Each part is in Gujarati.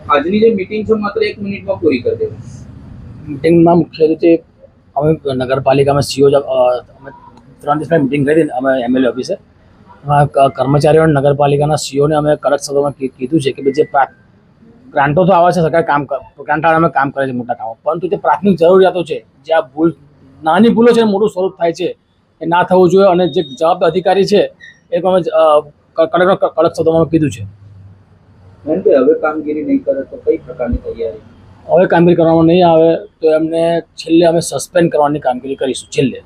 આજની જે મીટિંગ છે, માત્ર એક મિનિટમાં પૂરી કરી દેવું મિટિંગમાં મુખ્ય રીતે અમે નગરપાલિકામાં સીઓ અમે ત્રણ દિવસમાં મિટિંગ કરી, અમે એમએલએ ઓફિસે કર્મચારીઓ અને નગરપાલિકાના સીઓને અમે કડક શબ્દોમાં કીધું છે કે ભાઈ જે ગ્રાન્ટો તો આવે છે, સરકાર કામ કર ગ્રાન્ટ અમે કામ કરે છે મોટા કામો. પરંતુ જે પ્રાથમિક જરૂરિયાતો છે, જે આ ભૂલ, નાની ભૂલો છે, મોટું સ્વરૂપ થાય છે, એ ના થવું જોઈએ. અને જે જવાબદાર અધિકારી છે, એ અમે કડક કડક શબ્દોમાં કીધું છે. કે હવે કામગીરી નહીં કરે તો કઈ પ્રકારની તૈયારી? હવે કામગીરી કરવામાં નહીં આવે તો એમને છેલ્લે અમે સસ્પેન્ડ કરવાની કામગીરી કરીશું છેલ્લે.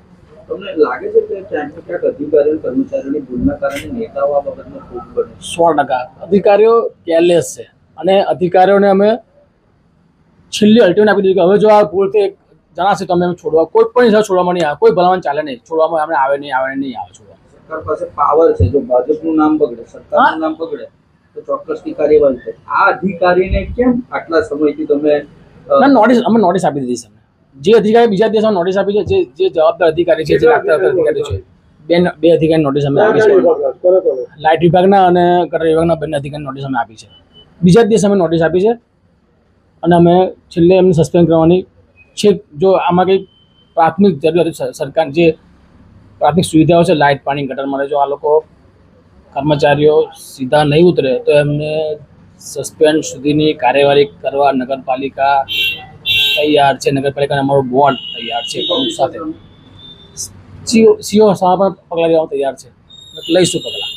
તમને લાગે છે કે ક્યાંક ક્યાંક અધિકારીઓ કર્મચારીઓની ભૂલના કારણે નેતાઓ આ બાબતમાં ખૂબ બને સો ટકા. અધિકારીઓ કેરલેસ છે અને અધિકારીઓને અમે છેલ્લી અલ્ટિમેટ આપી દીધું કે હવે જો આ ભૂલ તે જણાશે તો અમે એમ છોડવા. કોઈ પણ હિસાબ છોડવામાં નહીં આવે કોઈ ભલામણ ચાલે નહીં. છોડવામાં અમે આવે નહીં આવે નહીં આવે છોડવા. સરકાર પાસે પાવર છે જો ભાજપનું નામ બગડે સરકારનું નામ બગડે તો ચોક્કસની કાર્યવાહી થાય આ અધિકારીને કેમ આટલા સમયથી તમે નોટિસ અમે નોટિસ આપી દીધી છે. જે અધિકારી બીજા દિવસે નોટિસ આપી છે જે જે જવાબદાર અધિકારી છે જે લાગતા અધિકારી છે. બે બે અધિકારી નોટિસ અમે આપી છે. લાઇટ વિભાગના અને કટર વિભાગના બંને અધિકારી નોટિસ અમે આપી છે. બીજા દિવસે અમે નોટિસ આપી છે અને અમે છેલ્લે એમને સસ્પેન્ડ કરવાની છે. જો આમાં કંઈ પ્રાથમિક જરૂરિયાત સરકાર જે પ્રાથમિક સુવિધાઓ છે લાઇટ પાણી ગટર મળે જો આ લોકો કર્મચારીઓ સીધા નહીં ઉતરે, તો એમને સસ્પેન્ડ સુધીની કાર્યવાહી કરવા નગરપાલિકા તૈયાર છે. નગરપાલિકાને અમારો બોર્ડ તૈયાર છે પ્રમુખ સાથે. સીઓ સીઓ સામે પણ પગલાં લેવા તૈયાર છે. લઈશું પગલાં.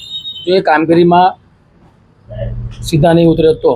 જો એ કામગીરીમાં સીધા નહીં ઉતરે તો